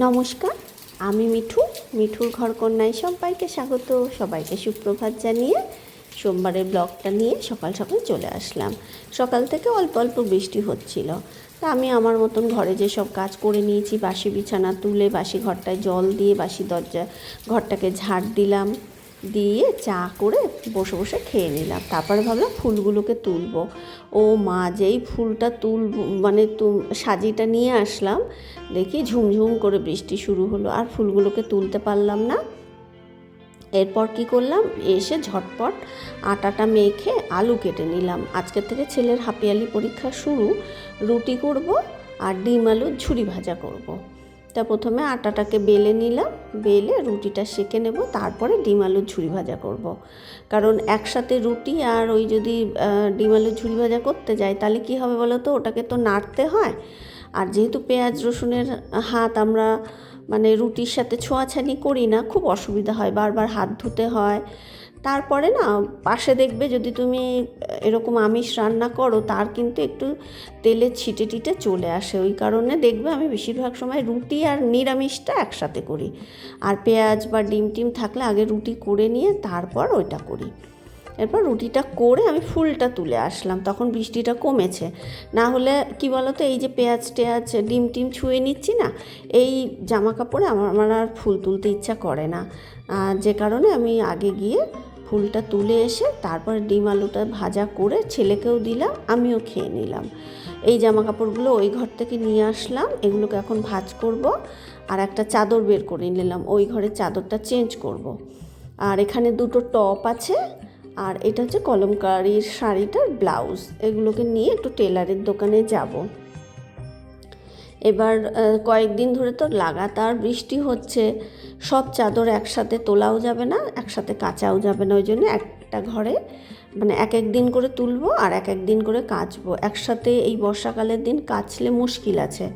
নমস্কার, আমি মিঠু, মিঠুর ঘরকন্যায় সবাইকে স্বাগত। সবাইকে সুপ্রভাত জানিয়ে সোমবারের ব্লগটা নিয়ে সকাল সকাল চলে আসলাম। সকাল থেকে অল্প অল্প বৃষ্টি হচ্ছিল। তা আমি আমার মতন ঘরে যে সব কাজ করে নিয়েছি, বাসি বিছানা তুলে, বাসি ঘরটায় জল দিয়ে, বাসি দরজা, ঘরটাকে ঝাড় দিলাম। দিয়ে চা করে বসে বসে খেয়ে নিলাম। তারপরে ভাবলাম ফুলগুলোকে তুলবো। ও মা, যেই ফুলটা তুল মানে সাজিটা নিয়ে আসলাম, দেখি ঝুমঝুম করে বৃষ্টি শুরু হলো। আর ফুলগুলোকে তুলতে পারলাম না। এরপর কি করলাম? এসে ঝটপট আটাটা মেখে আলু কেটে নিলাম। আজকের থেকে ছেলের হাপিয়ালি পরীক্ষা শুরু। রুটি করব আর ডিম আলুর ঝুড়ি ভাজা করব। তা প্রথমে আটাটাকে বেলে নিলাম, বেলে রুটিটা সেঁকে নেব, তারপরে ডিম আলুর ঝুরি ভাজা করব। কারণ একসাথে রুটি আর ওই যদি ডিম আলুর ঝুরি ভাজা করতে যাই, তাহলে কি হবে বলো তো ওটাকে তো নাড়তে হয়। আর যেহেতু পেঁয়াজ রসুনের হাত আমরা মানে রুটির সাথে ছোঁয়াছানি করি না, খুব অসুবিধা হয়। বারবার হাত ধুতে হয়। তারপরে না পাশে দেখবে যদি তুমি এরকম আমিষ রান্না করো, তার কিন্তু একটু তেলে ছিটে টিটে চলে আসে। ওই কারণে দেখবে আমি বেশিরভাগ সময় রুটি আর নিরামিষটা একসাথে করি। আর পেঁয়াজ বা ডিম টিম থাকলে আগে রুটি করে নিয়ে তারপর ওইটা করি। এরপর রুটিটা করে আমি ফুলটা তুলে আসলাম, তখন বৃষ্টিটা কমেছে। না হলে কি বলতো, এই যে পেঁয়াজ টেয়াজ, ডিম টিম ছুঁয়ে নিচ্ছি না, এই জামা কাপড়ে আমার আমার আর ফুল তুলতে ইচ্ছা করে না। যে কারণে আমি আগে গিয়ে ফুলটা তুলে এসে তারপর ডিম আলুটা ভাজা করে ছেলেকেও দিলাম, আমিও খেয়ে নিলাম এই জামা কাপড়গুলো ওই ঘর থেকে নিয়ে আসলাম, এগুলোকে এখন ভাজ করব আর একটা চাদর বের করে নিলাম, ওই ঘরের চাদরটা চেঞ্জ করব। আর এখানে দুটো টপ আছে আর এটা হচ্ছে কলমকারির শাড়িটার ব্লাউজ, এগুলোকে নিয়ে একটু টেলারের দোকানে যাব এবার কয়েকদিন ধরে তো লাগাতার বৃষ্টি হচ্ছে। সব চাদর একসাথে তোলাও যাবে না, একসাথে কাচাও যাবে না, ওই জন্য একটা ঘরে মানে এক এক দিন করে তুলবো আর এক এক দিন করে কাচবো। একসাথে এই বর্ষাকালের দিন কাচলে মুশকিল আছে।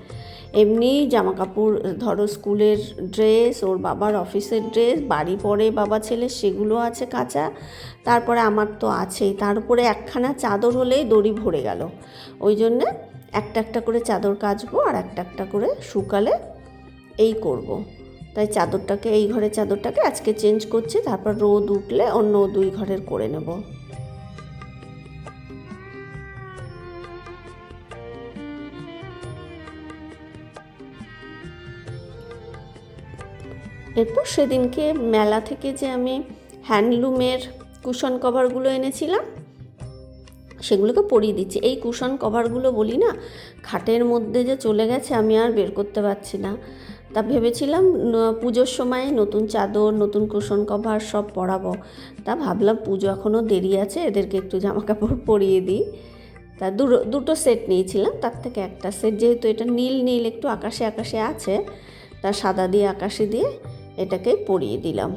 এমনি জামা কাপড় ধরো স্কুলের ড্রেস, ওর বাবার অফিসের ড্রেস, বাড়ি পরে বাবা ছেলে, সেগুলো আছে কাঁচা। তারপরে আমার তো আছেই। তার উপরে একখানা চাদর হলেই দড়ি ভরে গেল। ওই জন্যে একটা একটা করে চাদর কাচবো আর একটা একটা করে শুকালে এই করব। তাই চাদরটাকে, এই ঘরের চাদরটাকে আজকে চেঞ্জ করছি, তারপর রোদ উঠলে অন্য দুই ঘরের করে নেব এরপর সেদিনকে মেলা থেকে যে আমি হ্যান্ডলুমের কুশন কভারগুলো এনেছিলাম সেগুলোকে পরিয়ে দিচ্ছি। এই কুশন কভারগুলো বলি না, খাটের মধ্যে যে চলে গেছে আমি আর বের করতে পারছি না। তা ভেবেছিলাম পুজোর সময় নতুন চাদর, নতুন কুশন কভার সব পরাবো। তা ভাবলাম পুজো এখনও দেরি আছে, এদেরকে একটু জামা কাপড় পরিয়ে দিই। তা দুটো দুটো সেট নিয়েছিলাম, তার থেকে একটা সেট যেহেতু এটা নীল নীল একটু আকাশে আকাশে আছে, তা সাদা দিয়ে, আকাশে দিয়ে এটাকে পরিয়ে দিলাম।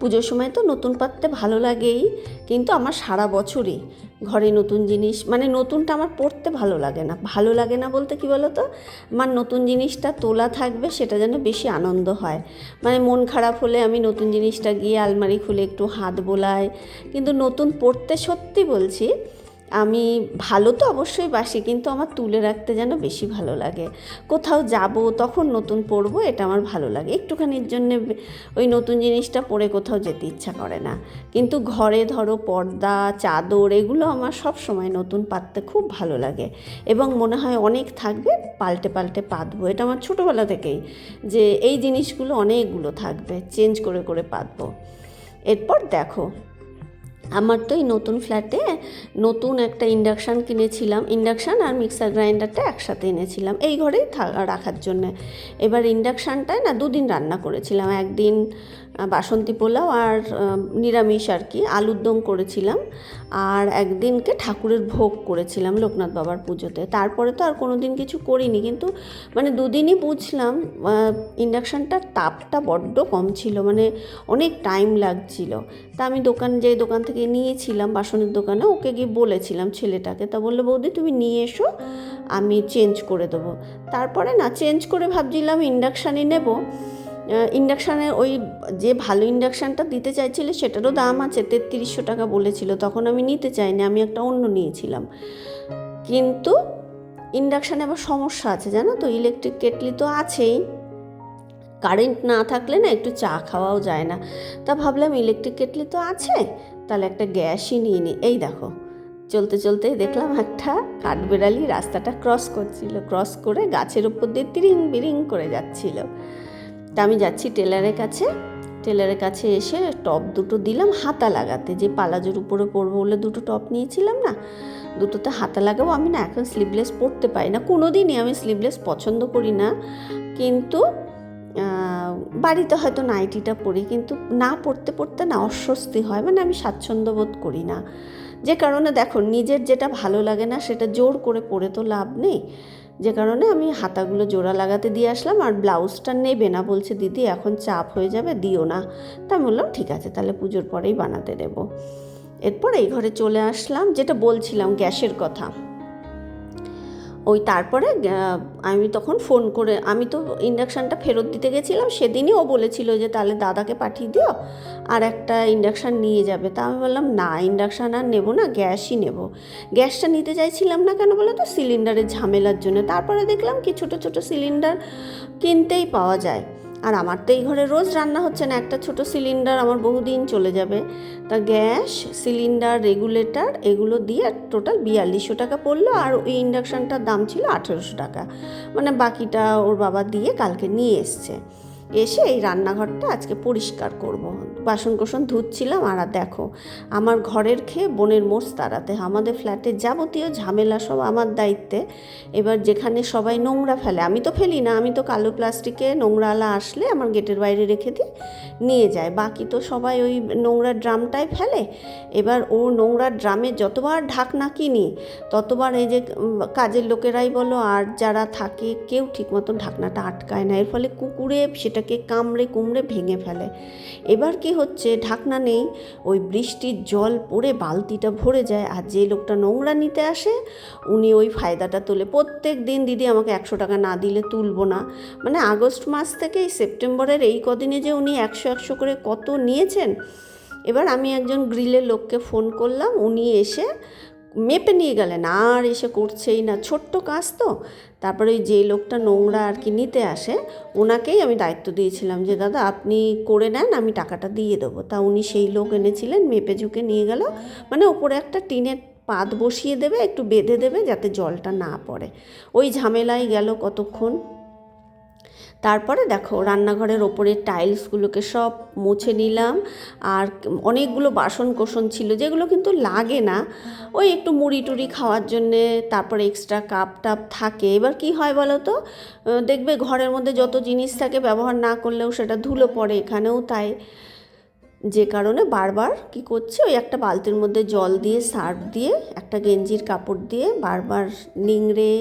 পুজোর সময় তো নতুন পাততে ভালো লাগেই, কিন্তু আমার সারা বছরই ঘরে নতুন জিনিস মানে নতুনটা আমার পড়তে ভালো লাগে না। ভালো লাগে না বলতে কি বলো তো আমার নতুন জিনিসটা তোলা থাকবে সেটা যেন বেশি আনন্দ হয়। মানে মন খারাপ হলে আমি নতুন জিনিসটা গিয়ে আলমারি খুলে একটু হাত বোলাই, কিন্তু নতুন পড়তে সত্যি বলছি আমি ভালো তো অবশ্যই বাসি, কিন্তু আমার তুলে রাখতে যেন বেশি ভালো লাগে। কোথাও যাব, তখন নতুন পরবো, এটা আমার ভালো লাগে। একটুখানির জন্য ওই নতুন জিনিসটা পরে কোথাও যেতে ইচ্ছা করে না। কিন্তু ঘরে ধরো পর্দা, চাদর, এগুলো আমার সব সময় নতুন পাততে খুব ভালো লাগে। এবং মনে হয় অনেক থাকবে, পাল্টে পাল্টে পাতবো। এটা আমার ছোটোবেলা থেকেই যে, এই জিনিসগুলো অনেকগুলো থাকবে, চেঞ্জ করে করে পাতবো। এরপর দেখো আমার তো এই নতুন ফ্ল্যাটে নতুন একটা ইন্ডাকশান কিনেছিলাম। ইন্ডাকশান আর মিক্সার গ্রাইন্ডারটা একসাথে এনেছিলাম। এই ঘরেই রাখার জন্য। এবার ইন্ডাকশানটায় না দুদিন রান্না করেছিলাম। একদিন বাসন্তী পোলাও আর নিরামিষ আর কি, আলুর দম করেছিলাম আর একদিনকে ঠাকুরের ভোগ করেছিলাম লোকনাথ বাবার পুজোতে। তারপরে তো আর কোনো দিন কিছু করিনি, কিন্তু মানে দুদিনই বুঝলাম ইন্ডাকশানটার তাপটা বড্ড কম ছিল মানে অনেক টাইম লাগছিল। তা আমি দোকান যে দোকান থেকে নিয়েছিলাম বাসনের দোকানে, ওকে গিয়ে বলেছিলাম ছেলেটাকে, তা বলল, বৌদি, তুমি নিয়ে এসো, আমি চেঞ্জ করে দেবো। তারপরে না, চেঞ্জ করে ভাবছিলাম ইন্ডাকশানই নেব ইন্ডাকশানের ওই যে ভালো ইন্ডাকশানটা দিতে চাইছিলে সেটারও দাম আছে, তেত্রিশশো টাকা বলেছিল, তখন আমি নিতে চাইনি, আমি একটা অন্য নিয়েছিলাম। কিন্তু ইন্ডাকশানে আবার সমস্যা আছে, জানো তো ইলেকট্রিক কেটলি তো আছেই। কারেন্ট না থাকলে না একটু চা খাওয়াও যায় না। তা ভাবলাম ইলেকট্রিক কেটলি তো আছে, তাহলে একটা গ্যাসই নিয়ে নিই এই দেখো, চলতে চলতে দেখলাম একটা কাঠবেড়ালি রাস্তাটা ক্রস করছিল ক্রস করে গাছের উপর দিয়ে তিরিং বিরিং করে যাচ্ছিল। তা আমি যাচ্ছি টেলারের কাছে। টেলারের কাছে এসে টপ দুটো দিলাম হাতা লাগাতে। যে পালাজোর উপরে পরবো বলে দুটো টপ নিয়েছিলাম না, দুটোতে হাতা লাগাবো আমি না এখন স্লিভলেস পরতে পারি না। কোনো দিনই আমি স্লিভলেস পছন্দ করি না। কিন্তু বাড়িতে হয়তো নাইটিটা পরি, কিন্তু না পড়তে পড়তে না অস্বস্তি হয়। মানে আমি স্বাচ্ছন্দ্য বোধ করি না। যে কারণে দেখো, নিজের যেটা ভালো লাগে না সেটা জোর করে পরে তো লাভ নেই। যে কারণে আমি হাতাগুলো জোড়া লাগাতে দিয়ে আসলাম আর ব্লাউজটা নেবে না বলছে, দিদি, এখন চাপ হয়ে যাবে, দিও না। তা আমি বললাম, ঠিক আছে, তাহলে পুজোর পরেই বানাতে দেবো। এরপর এই ঘরে চলে আসলাম, যেটা বলছিলাম গ্যাসের কথা। ওই তারপরে আমি তখন ফোন করে, আমি তো ইন্ডাকশানটা ফেরত দিতে গেছিলাম, সেদিনই ও বলেছিল যে তাহলে দাদাকে পাঠিয়ে দিও, আর একটা ইন্ডাকশান নিয়ে যাবে। তা আমি বললাম, না, ইন্ডাকশান আর নেব না, গ্যাসই নেব। গ্যাসটা নিতে চাইছিলাম না কেন বলো তো? সিলিন্ডারের ঝামেলার জন্য। তারপরে দেখলাম কি ছোটো ছোটো সিলিন্ডার কিনতেই পাওয়া যায়। আর আমার তো এই ঘরে রোজ রান্না হচ্ছে না। একটা ছোট সিলিন্ডার আমার বহুদিন চলে যাবে। তা গ্যাস সিলিন্ডার রেগুলেটর এগুলো দিয়ে টোটাল বিয়াল্লিশশো টাকা পড়ল আর ওই ইন্ডাকশানটার দাম ছিল আঠেরোশো টাকা। মানে বাকিটা ওর বাবা দিয়ে কালকে নিয়ে এসছে। এসে এই রান্নাঘরটা আজকে পরিষ্কার করব। বাসন কোসন ধুচ্ছিলাম আর দেখো, আমার ঘরের খেয়ে বোনের মোষ তাড়াতে। আমাদের ফ্ল্যাটের যাবতীয় ঝামেলা সব আমার দায়িত্বে এবার যেখানে সবাই নোংরা ফেলে, আমি তো ফেলি না, আমি তো কালো প্লাস্টিকে নোংরালা আসলে আমার গেটের বাইরে রেখে দিই, নিয়ে যায় বাকি তো সবাই ওই নোংরা ড্রামটাই ফেলে এবার ও নোংরা ড্রামে যতবার ঢাকনা কিনি, ততবার এই যে কাজের লোকেরাই বলো আর যারা থাকে, কেউ ঠিক মতো ঢাকনাটা আটকায় না এর ফলে কুকুরে সেটাকে কামড়ে কুমড়ে ভেঙে ফেলে। এবার কি হচ্ছে, ঢাকনা নেই, ওই বৃষ্টির জল পড়ে বালতিটা ভরে যায়, আর যে লোকটা নোংরা নিতে আসে, উনি ওই ফায়দাটা তোলে। প্রত্যেক দিন দিদি আমাকে একশো টাকা না দিলে তুলবো না। মানে আগস্ট মাস থেকে সেপ্টেম্বরের এই কদিনে যে উনি একশো একশো করে কত নিয়েছেন, এবার আমি একজন গ্রিলের লোককে ফোন করলাম, উনি এসে মেপে নিয়ে গেলেন, আর এসে করছেই না। ছোট্ট কাজ তো। তারপরে ওই যে লোকটা নোংরা আর কি নিতে আসে, ওনাকেই আমি দায়িত্ব দিয়েছিলাম যে, দাদা, আপনি করে নেন, আমি টাকাটা দিয়ে দেবো। তা উনি সেই লোক এনেছিলেন, মেপে ঝুঁকে নিয়ে গেল। মানে ওপরে একটা টিনের পাত বসিয়ে দেবে, একটু বেঁধে দেবে, যাতে জলটা না পড়ে। ওই ঝামেলাই গেল কতক্ষণ? তারপরে দেখো রান্নাঘরের ওপরের টাইলসগুলোকে সব মুছে নিলাম। আর অনেকগুলো বাসন কোসন ছিল, যেগুলো কিন্তু লাগে না। ওই একটু মুড়ি টুড়ি খাওয়ার জন্যে তারপরে এক্সট্রা কাপ টাপ থাকে। এবার কি হয় বলো তো? দেখবে ঘরের মধ্যে যত জিনিস থাকে ব্যবহার না করলেও সেটা ধুলো পড়ে এখানেও তাই। যে কারণে বারবার কি করছি, ওই একটা বালতির মধ্যে জল দিয়ে, সার্ফ দিয়ে, একটা গেঞ্জির কাপড় দিয়ে বারবার নিংড়ে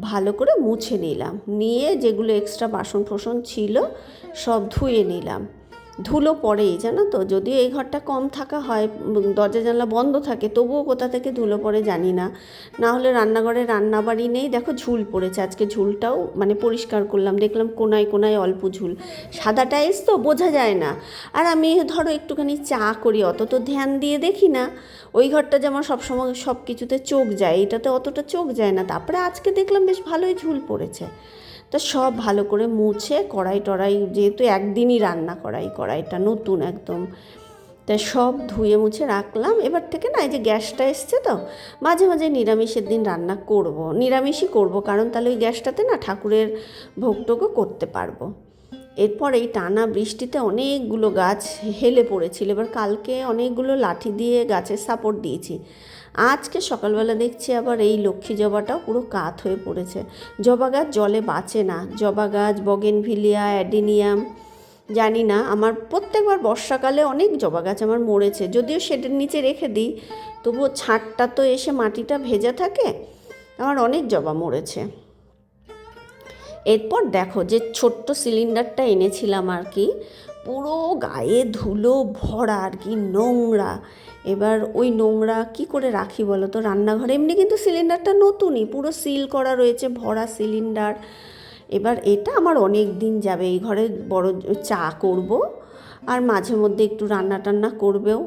ভালো করে মুছে নিলাম। নিয়ে যেগুলো এক্সট্রা বাসন ফোসন ছিল সব ধুয়ে নিলাম। ধুলো পড়েই, জানো তো? যদিও এই ঘরটা কম থাকা হয় দরজা জানলা বন্ধ থাকে, তবুও কোথা থেকে ধুলো পড়ে জানি না। না হলে রান্নাঘরে রান্নাবাড়ি নেই। দেখো ঝুল পড়েছে আজকে ঝুলটাও মানে পরিষ্কার করলাম, দেখলাম কোনায় কোনায় অল্প ঝুল। সাদা টাইলস তো, বোঝা যায় না। আর আমি ধরো একটুখানি চা করি, অত তো ধ্যান দিয়ে দেখি না। ওই ঘরটা যেমন সবসময় সব কিছুতে চোখ যায়, এটাতে অতটা চোখ যায় না। তারপরে আজকে দেখলাম বেশ ভালোই ঝুল পড়েছে। তো সব ভালো করে মুছে কড়াই টড়াই, যেহেতু একদিনই রান্না করাই কড়াইটা নতুন একদম। তা সব ধুয়ে মুছে রাখলাম। এবার থেকে না, এই যে গ্যাসটা এসছে তো, মাঝে মাঝে নিরামিষের দিন রান্না করব। নিরামিষই করব, কারণ তাহলে ওই গ্যাসটাতে না ঠাকুরের ভোগটোগও করতে পারব। এরপর এই টানা বৃষ্টিতে অনেকগুলো গাছ হেলে পড়েছিল। এবার কালকে অনেকগুলো লাঠি দিয়ে গাছের সাপোর্ট দিয়েছি। আজকে সকালবেলা দেখছি আবার এই লক্ষ্মী জবাটাও পুরো কাত হয়ে পড়েছে। জবা গাছ জলে বাঁচে না। জবা গাছ, বগেনভিলিয়া, অ্যাডিনিয়াম, জানি না, আমার প্রত্যেকবার বর্ষাকালে অনেক জবা গাছ আমার মরেছে। যদিও সেটার নিচে রেখে দিই, তবুও ছাদটা তো এসে মাটিটা ভেজা থাকে, আমার অনেক জবা মরেছে। এরপর দেখো যে ছোট্ট সিলিন্ডারটা এনেছিলাম আর কি, পুরো গায়ে ধুলো ভরা আর কি, নোংরা। এবার ওই নোংরা কি করে রাখি বলো তো? রান্নাঘরে এমনি কিন্তু সিলিন্ডারটা নতুনই, পুরো সিল করা রয়েছে, ভরা সিলিন্ডার। এবার এটা আমার অনেক দিন যাবে, এই ঘরে বড় চা করব আর মাঝে মধ্যে একটু রান্না টান্না করবেও।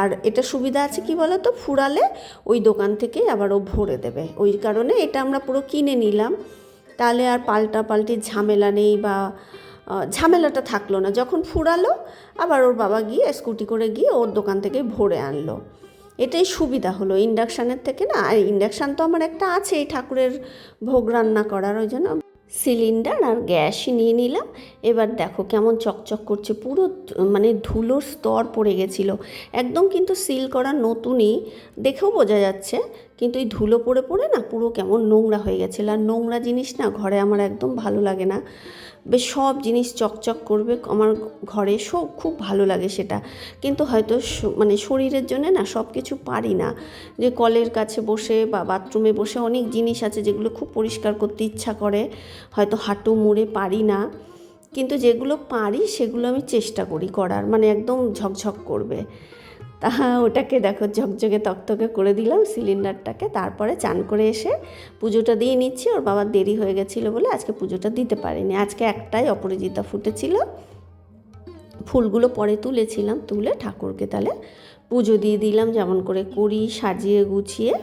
আর এটা সুবিধা আছে কি বলো তো? ফুরালে ওই দোকান থেকে আবার ও ভরে দেবে। ওই কারণে এটা আমরা পুরো কিনে নিলাম। তাহলে আর পাল্টা পাল্টি ঝামেলা নেই বা ঝামেলাটা থাকল না। যখন ফুরালো, আবার ওর বাবা গিয়ে স্কুটি করে গিয়ে ওর দোকান থেকে ভরে আনলো। এটাই সুবিধা হলো ইন্ডাকশানের থেকে না। আর ইন্ডাকশান তো আমার একটা আছে এই ঠাকুরের ভোগ রান্না করার, ওই জন্য সিলিন্ডার আর গ্যাসই নিয়ে নিলাম। এবার দেখো কেমন চকচক করছে, পুরো মানে ধুলোর স্তর পড়ে গেছিল। একদম কিন্তু সিল করা নতুনই, দেখেও বোঝা যাচ্ছে। কিন্তু এই ধুলো পড়ে পড়ে না পুরো কেমন নোংরা হয়ে গেছিল। আর নোংরা জিনিস না ঘরে আমার একদম ভালো লাগে না। বেশ সব জিনিস চকচক করবে আমার ঘরে সব খুব ভালো লাগে সেটা। কিন্তু হয়তো মানে শরীরের জন্য না সব কিছু পারি না। যে কলের কাছে বসে বা বাথরুমে বসে অনেক জিনিস আছে যেগুলো খুব পরিষ্কার করতে ইচ্ছা করে, হয়তো হাঁটু মুড়ে পারি না। কিন্তু যেগুলো পারি সেগুলো আমি চেষ্টা করি করার মানে একদম ঝকঝক করবে। তা ওটাকে দেখো ঝকঝকে তকতকে করে দিলাম সিলিন্ডারটাকে, তারপরে চান করে এসে পুজোটা দিয়ে নিচ্ছি। ওর বাবার দেরি হয়ে গেছিল বলে আজকে পুজোটা দিতে পারিনি। আজকে একটাই অপরাজিতা ফুটেছিল। ফুলগুলো পরে তুলেছিলাম, তুলে ঠাকুরকে তাহলে পুজো দিয়ে দিলাম, যেমন করে করি, সাজিয়ে গুছিয়ে।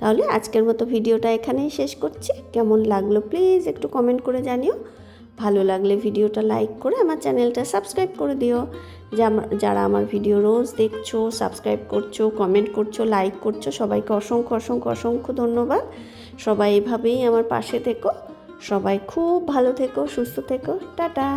তাহলে আজকের মতো ভিডিওটা এখানেই শেষ করছি। কেমন লাগল প্লিজ একটু কমেন্ট করে জানিও। ভালো লাগলে ভিডিওটা লাইক করে আমার চ্যানেলটা সাবস্ক্রাইব করে দিও। যারা আমার ভিডিও রোজ দেখছ, সাবস্ক্রাইব করছ, কমেন্ট করছ, লাইক করছ, সবাইকে অসংখ্য অসংখ্য অসংখ্য ধন্যবাদ। সবাই এভাবেই আমার পাশে থেকো। সবাই খুব ভালো থেকো, সুস্থ থেকো। টাটা!